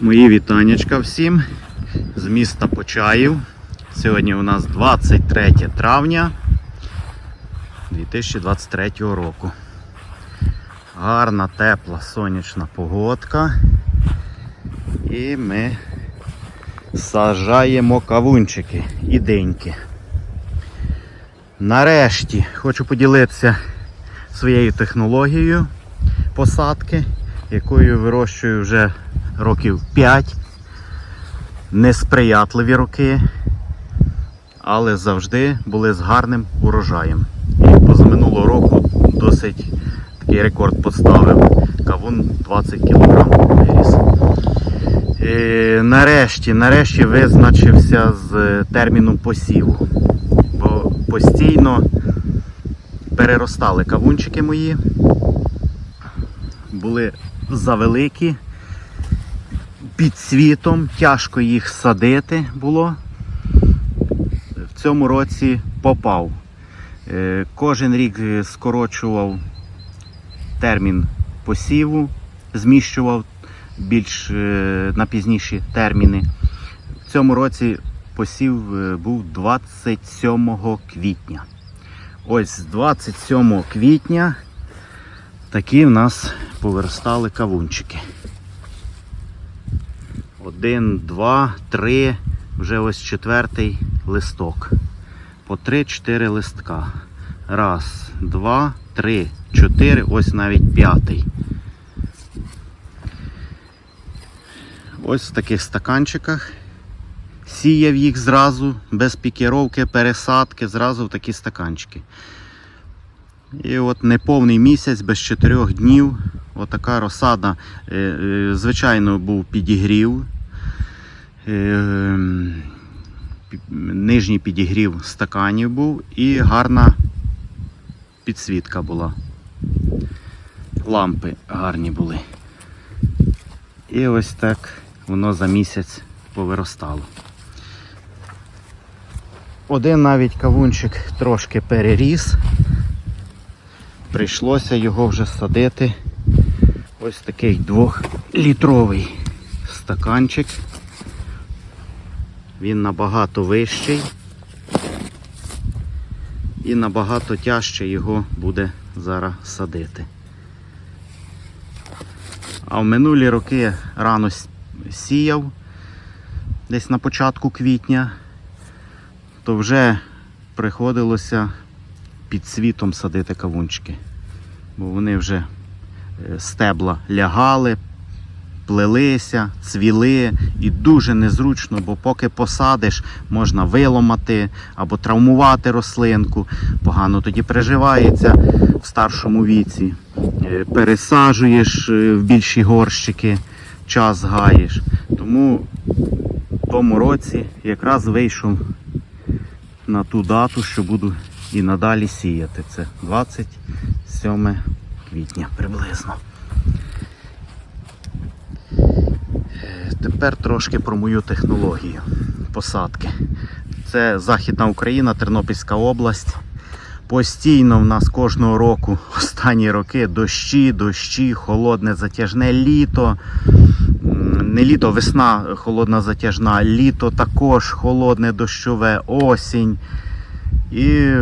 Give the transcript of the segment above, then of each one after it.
Мої вітаннячка всім з міста Почаїв. Сьогодні у нас 23 травня 2023 року. Гарна, тепла, сонячна погодка. І ми сажаємо кавунчики і деньки. Нарешті хочу поділитися своєю технологією посадки, якою вирощую вже років 5. Несприятливі роки, але завжди були з гарним урожаєм. І позаминулого року досить такий рекорд поставив. Кавун 20 кг виріс. І нарешті, нарешті визначився з терміном посіву. Бо постійно переростали кавунчики мої, були завеликі під світом, тяжко їх садити було. В цьому році попав. Е, Кожен рік е, скорочував термін посіву, зміщував більш е, на пізніші терміни. В цьому році посів був 27 квітня. Ось з 27 квітня такі в нас повиростали кавунчики. Один, два, три, вже ось четвертий листок. По три-чотири листка. Раз, два, три, чотири, ось навіть п'ятий. Ось в таких стаканчиках. Сіяв їх зразу, без пікіровки, пересадки, зразу в такі стаканчики. І от неповний місяць, без 4 днів, отака розсада. Е, е, Звичайно, був підігрів. Е, м, пі- Нижній підігрів стаканів був і гарна підсвітка була. Лампи гарні були. І ось так воно за місяць повиростало. Один навіть кавунчик трошки переріс. Прийшлося його вже садити. Ось такий двохлітровий стаканчик. Він набагато вищий і набагато тяжче його буде зараз садити. А в минулі роки рано сіяв, десь на початку квітня, то вже приходилося під світом садити кавунчики. Бо вони вже е, стебла лягали, плелися, цвіли і дуже незручно, бо поки посадиш, можна виламати або травмувати рослинку. Погано тоді переживається в старшому віці. Е, Пересаджуєш е, в більші горщики, час гаєш. Тому в тому році якраз вийшов на ту дату, що буду і надалі сіяти. Це 27 квітня приблизно. Тепер трошки про мою технологію посадки. Це Західна Україна, Тернопільська область. Постійно в нас кожного року, останні роки, дощі, дощі, холодне затяжне літо. Не літо, весна холодна затяжна, літо також холодне, дощове, осінь. І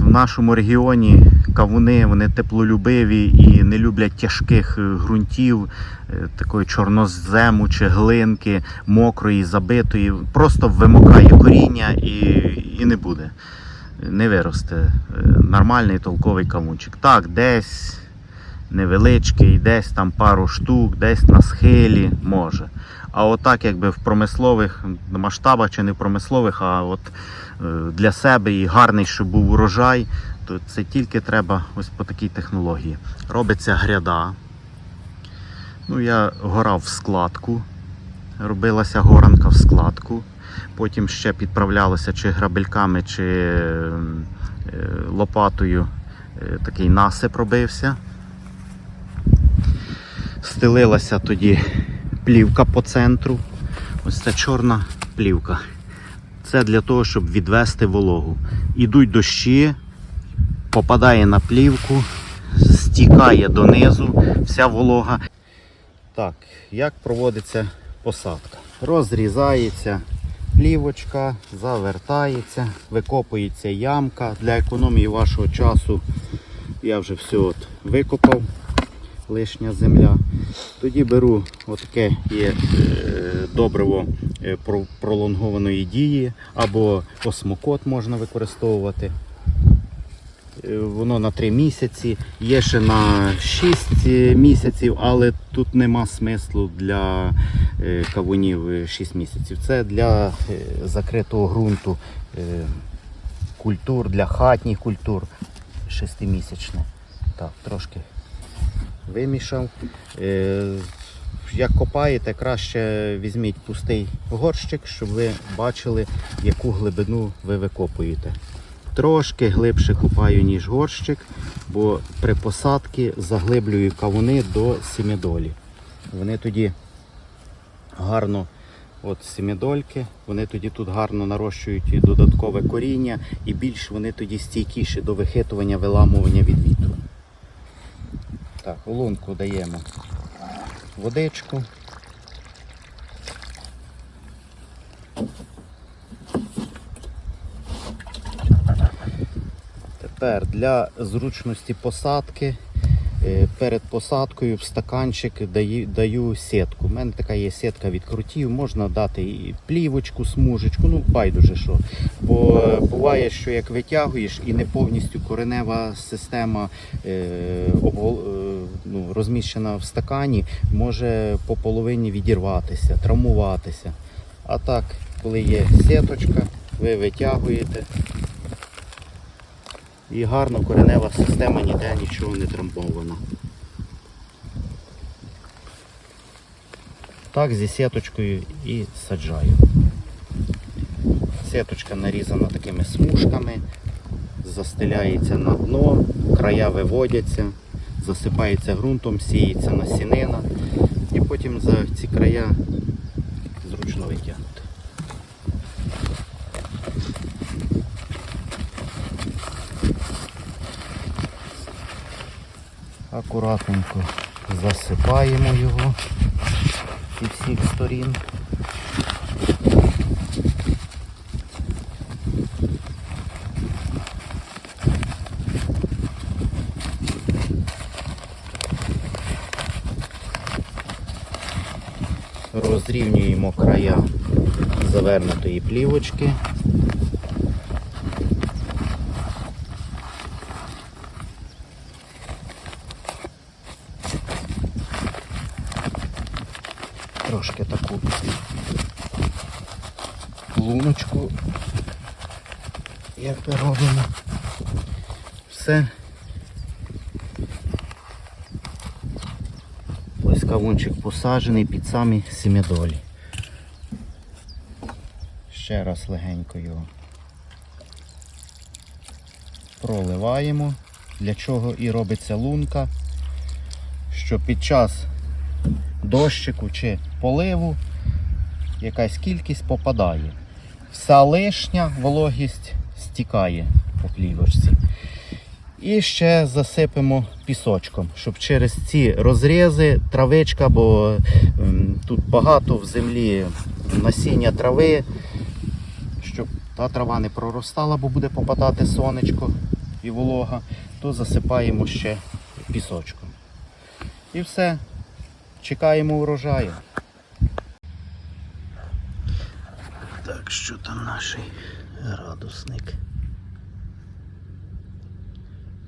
в нашому регіоні кавуни вони теплолюбиві і не люблять тяжких е, ґрунтів, е, такої чорнозему чи глинки, мокрої, забитої. Просто вимокає коріння і, і не буде. Не виросте е, нормальний толковий кавунчик. Так, десь невеличкий, десь там пару штук, десь на схилі може. А отак, якби в промислових масштабах чи не в промислових, а от для себе і гарний, щоб був урожай, то це тільки треба ось по такій технології. Робиться гряда. Ну, я горав в складку, робилася горанка в складку. Потім ще підправлялося чи грабельками, чи е, лопатою е, такий насип робився. Стелилася тоді плівка по центру. Ось ця чорна плівка. Це для того, щоб відвести вологу. Ідуть дощі, попадає на плівку, стікає донизу вся волога. Так, як проводиться посадка. Розрізається плівочка, завертається, викопується ямка. Для економії вашого часу я вже все от викопав, лишня земля. Тоді беру отаке є е, добриво е, пролонгованої дії або осмокот можна використовувати. Е, Воно на 3 місяці, є ще на 6 місяців, але тут нема смислу для е, кавунів е, 6 місяців. Це для е, закритого ґрунту е, культур, для хатніх культур 6-місячне. Так, трошки вимішав. Е, Як копаєте, краще візьміть пустий горщик, щоб ви бачили, яку глибину ви викопуєте. Трошки глибше копаю, ніж горщик, бо при посадці заглиблюю кавуни до сімідолі. Вони тоді гарно, от сімідольки, вони тоді тут гарно нарощують додаткове коріння і більш вони тоді стійкіші до вихитування, виламування від вітру. Так, лунку даємо водичку. Тепер для зручності посадки е, перед посадкою в стаканчик даю, даю сітку. У мене така є сітка від крутів, можна дати і плівочку, смужечку, ну байдуже що. Бо е, буває, що як витягуєш і не повністю коренева система е, е, ну, розміщена в стакані, може по половині відірватися, травмуватися. А так, коли є сіточка, ви витягуєте. І гарно коренева система ніде нічого не трамбована. Так зі сіточкою і саджаю. Сіточка нарізана такими смужками, застеляється на дно, края виводяться, засипається ґрунтом, сіється насінина і потім за ці края Акуратненько засипаємо його зі всіх сторін. Розрівнюємо края завернутої плівочки. Трошки таку луночку, як ми робимо. Все. Ось кавунчик посаджений під самі сімідолі. Ще раз легенько його проливаємо. Для чого і робиться лунка, що під час дощику чи поливу якась кількість попадає. Вся лишня вологість стікає по плівочці. І ще засипемо пісочком, щоб через ці розрізи травичка, бо ем, тут багато в землі насіння трави, щоб та трава не проростала, бо буде попадати сонечко і волога, то засипаємо ще пісочком. І все. Чекаємо урожаю. Так, що там наш градусник?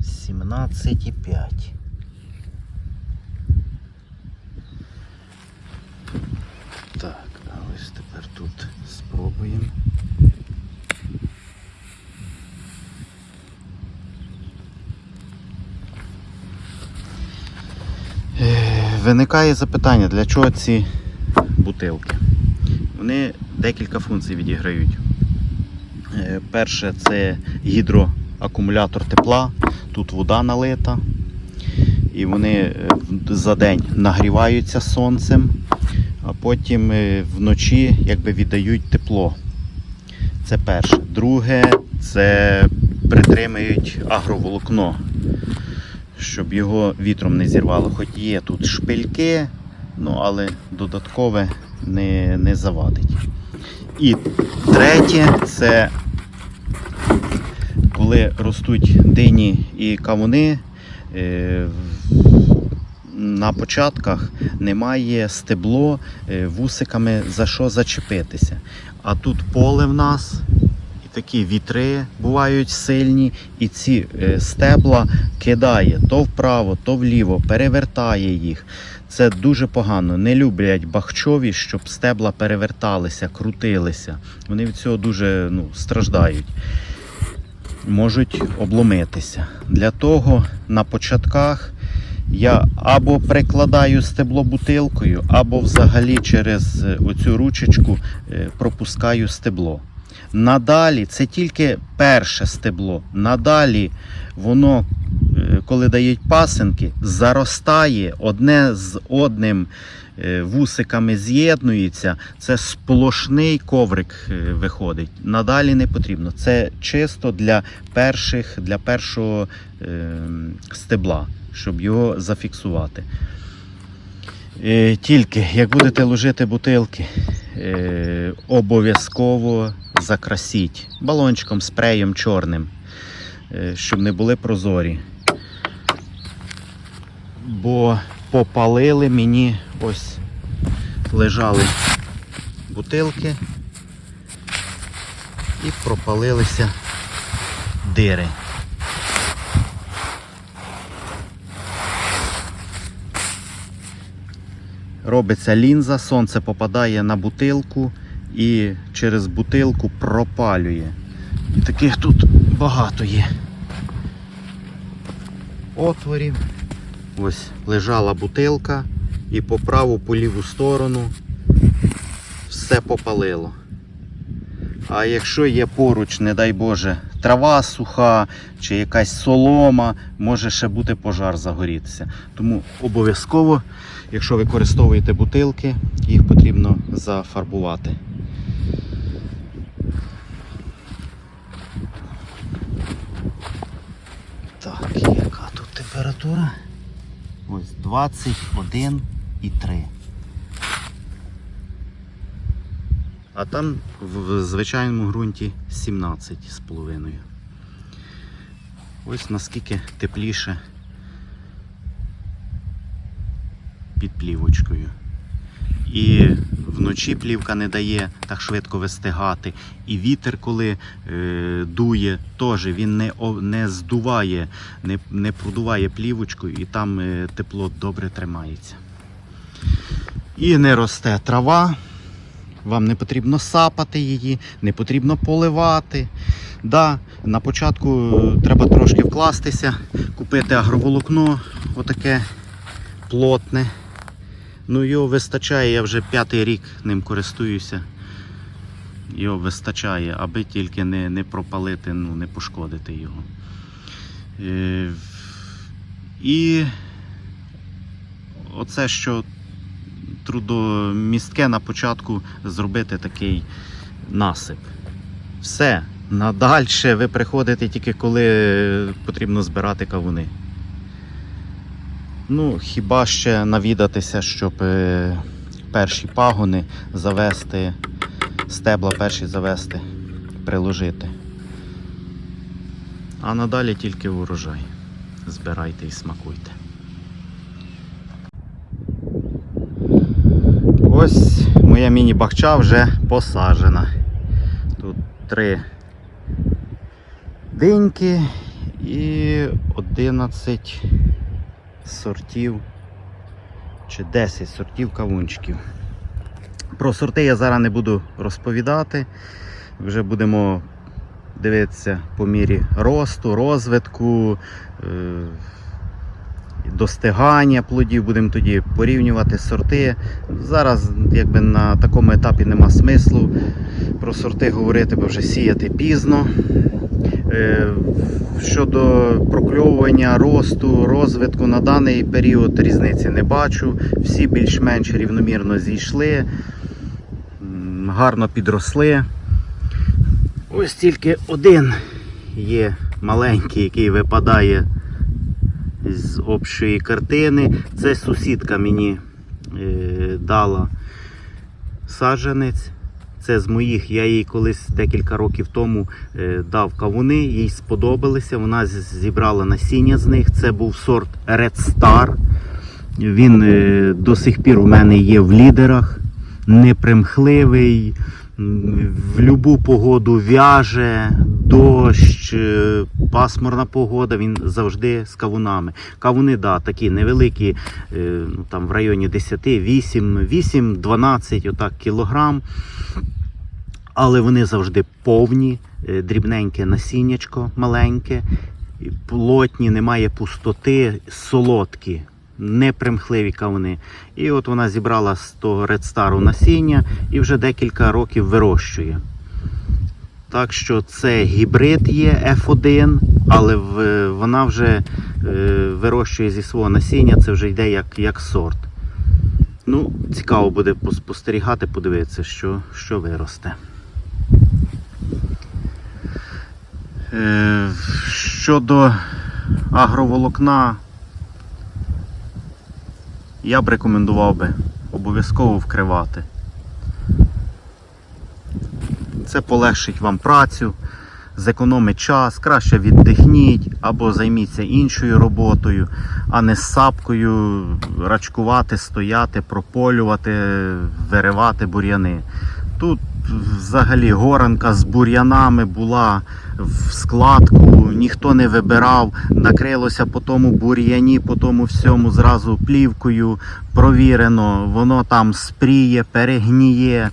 17,5. Так, а ось тепер тут спробуємо. Виникає запитання, для чого ці бутилки? Вони декілька функцій відіграють. Е, Перше це гідроакумулятор тепла, тут вода налита, і вони е, за день нагріваються сонцем, а потім е, вночі якби віддають тепло. Це перше. Друге, це притримують агроволокно щоб його вітром не зірвало. Хоч є тут шпильки, ну але додаткове не, не завадить. І третє це коли ростуть дині і кавуни, е, на початках немає стебло е, вусиками за що зачепитися. А тут поле в нас, такі вітри бувають сильні, і ці е, стебла кидає то вправо, то вліво, перевертає їх. Це дуже погано. Не люблять бахчові, щоб стебла переверталися, крутилися. Вони від цього дуже ну, страждають. Можуть обломитися. Для того на початках я або прикладаю стебло бутилкою, або взагалі через е, оцю ручечку е, пропускаю стебло. Надалі це тільки перше стебло. Надалі воно, е, коли дають пасинки, заростає одне з одним е, вусиками з'єднується. Це сплошний коврик е, виходить. Надалі не потрібно. Це чисто для перших, для першого стебла, щоб його зафіксувати. Тільки як будете ложити бутилки, е, обов'язково закрасіть балончиком, спреєм чорним, е, щоб не були прозорі. Бо попалили мені ось лежали бутилки і пропалилися дири. Робиться лінза, сонце попадає на бутилку і через бутилку пропалює. І таких тут багато є. Отворів. Ось лежала бутилка і по праву, по ліву сторону все попалило. А якщо є поруч, не дай Боже, трава суха чи якась солома, може ще бути пожар загорітися. Тому обов'язково, якщо використовуєте бутилки, їх потрібно зафарбувати. Так, яка тут температура? Ось 21,3. А там в звичайному ґрунті 17,5. Ось наскільки тепліше під плівочкою. І вночі плівка не дає так швидко вистигати. І вітер, коли е, дує, теж він не, не здуває, не, не продуває плівочку, і там е, тепло добре тримається. І не росте трава. Вам не потрібно сапати її, не потрібно поливати. Да, на початку е, треба трошки вкластися, купити агроволокно, отаке плотне. Ну, його вистачає, я вже п'ятий рік ним користуюся. Його вистачає, аби тільки не, не пропалити, ну, не пошкодити його. Е, і оце, що трудомістке на початку зробити такий насип. Все. Надальше ви приходите тільки коли потрібно збирати кавуни. Ну, хіба ще навідатися, щоб е, перші пагони завести, стебла перші завести, приложити. А надалі тільки урожай. Збирайте і смакуйте. Ось моя міні-бахча вже посаджена. Тут три диньки і 11 сортів чи 10 сортів кавунчиків. Про сорти я зараз не буду розповідати. Вже будемо дивитися по мірі росту, розвитку, е, достигання плодів, будемо тоді порівнювати сорти. Зараз якби на такому етапі нема смислу про сорти говорити, бо вже сіяти пізно. Е, Щодо прокльовування, росту, розвитку на даний період різниці не бачу. Всі більш-менш рівномірно зійшли, гарно підросли. Ось тільки один є маленький, який випадає з общої картини. Це сусідка мені е, дала саджанець. Це з моїх, я їй колись декілька років тому е, дав кавуни, їй сподобалися. Вона зібрала насіння з них. Це був сорт Red Star. Він е, до сих пір у мене є в лідерах. Непримхливий, в любу погоду в'яже, дощ, е, пасмурна погода, він завжди з кавунами. Кавуни, да, такі невеликі, е, ну, там в районі 10, 8, 8, 12 отак, кілограм. Але вони завжди повні, е, дрібненьке насіннячко маленьке, плотні, немає пустоти, солодкі, непримхливі кавуни. І от вона зібрала з того Star насіння і вже декілька років вирощує. Так що це гібрид є F1, але вона вже е, вирощує зі свого насіння, це вже йде як, як сорт. Ну, цікаво буде спостерігати, подивитися, що, що виросте. Е, Щодо агроволокна, я б рекомендував би обов'язково вкривати. Це полегшить вам працю, зекономить час, краще віддихніть або займіться іншою роботою, а не з сапкою рачкувати, стояти, прополювати, виривати бур'яни. Тут взагалі горанка з бур'янами була в складку, ніхто не вибирав, накрилося по тому бур'яні, по тому всьому зразу плівкою провірено, воно там спріє, перегніє.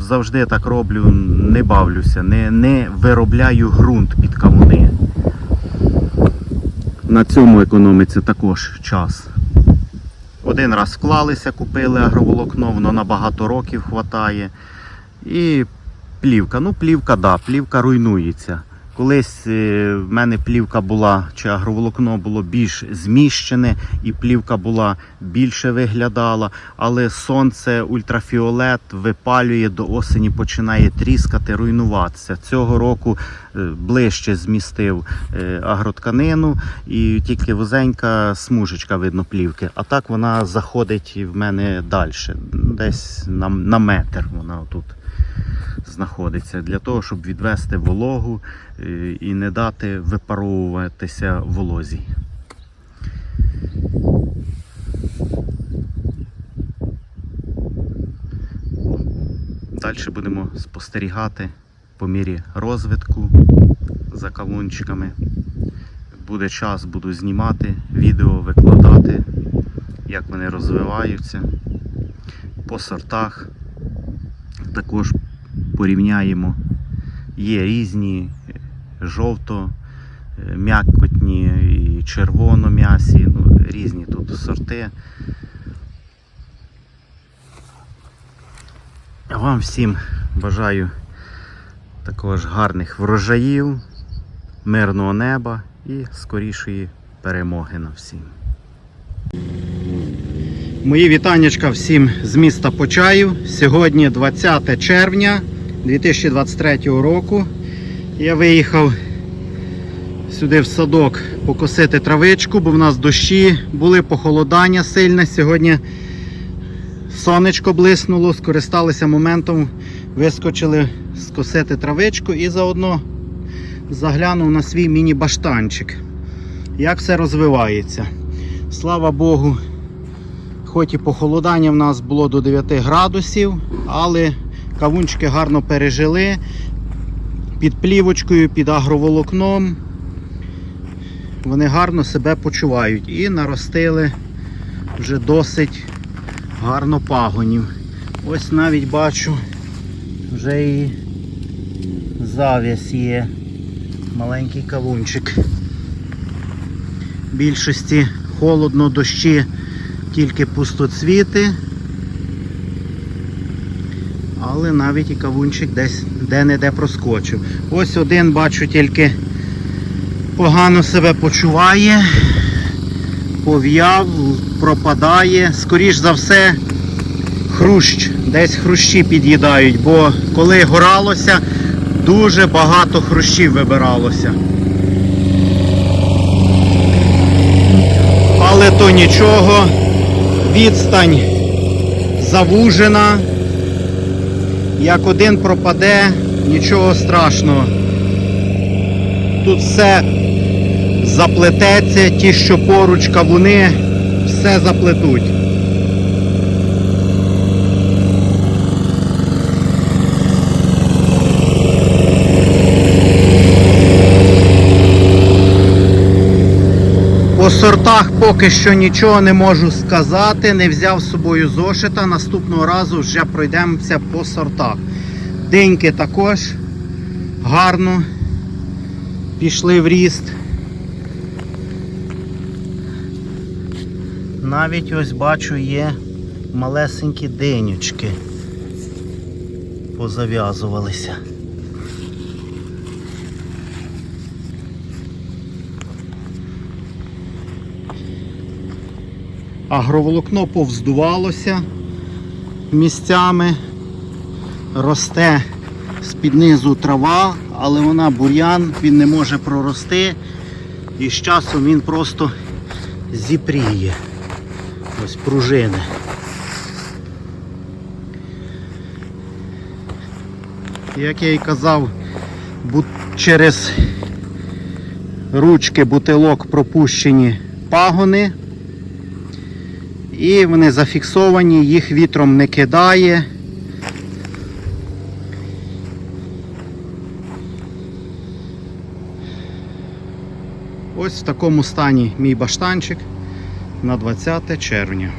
Завжди так роблю, не бавлюся, не, не виробляю ґрунт під кавуни. На цьому економиться також час. Один раз вклалися, купили агроволокно, воно на багато років хватає. І плівка. Ну, плівка, да, плівка руйнується. Колись е, в мене плівка була, чи агроволокно було більш зміщене, і плівка була більше виглядала, але сонце, ультрафіолет випалює до осені, починає тріскати, руйнуватися. Цього року е, ближче змістив е, агротканину, і тільки вузенька смужечка видно плівки. А так вона заходить в мене далі, десь на, на метр. Вона тут знаходиться для того, щоб відвести вологу е, і не дати випаровуватися волозі. Далі будемо спостерігати по мірі розвитку за кавунчиками. Буде час, буду знімати, відео викладати, як вони розвиваються по сортах. Також порівняємо. Є різні е, жовто, е, м'якотні і червоно-м'ясі, ну, різні тут сорти. Вам всім бажаю також гарних врожаїв, мирного неба і скорішої перемоги на всім. Мої вітаннячка всім з міста Почаїв. Сьогодні 20 червня 2023 року. Я виїхав сюди в садок покосити травичку, бо в нас дощі були, похолодання сильне. Сьогодні сонечко блиснуло, скористалися моментом, вискочили скосити травичку і заодно заглянув на свій міні-баштанчик. Як все розвивається. Слава Богу, Хоч і похолодання в нас було до 9 градусів, але кавунчики гарно пережили під плівочкою, під агроволокном. Вони гарно себе почувають і наростили вже досить гарно пагонів. Ось навіть бачу, вже і зав'яз є. Маленький кавунчик. Більшості холодно, дощі тільки пустоцвіти. Але навіть і кавунчик десь де-не-де проскочив. Ось один, бачу, тільки погано себе почуває, пов'яв, пропадає. Скоріш за все, хрущ, десь хрущі під'їдають, бо коли горалося, дуже багато хрущів вибиралося. Але то нічого, відстань завужена, Як один пропаде, нічого страшного. Тут все заплететься, ті, що поруч кавуни, все заплетуть. По сортах поки що нічого не можу сказати. Не взяв з собою зошита. Наступного разу вже пройдемося по сортах. Деньки також гарно пішли в ріст. Навіть ось бачу є малесенькі денючки. Позав'язувалися. Агроволокно повздувалося місцями, росте з-під низу трава, але вона бур'ян, він не може прорости і з часом він просто зіпріє. Ось пружини. Як я і казав, через ручки бутилок пропущені пагони. І вони зафіксовані, їх вітром не кидає. Ось в такому стані мій баштанчик на 20 червня.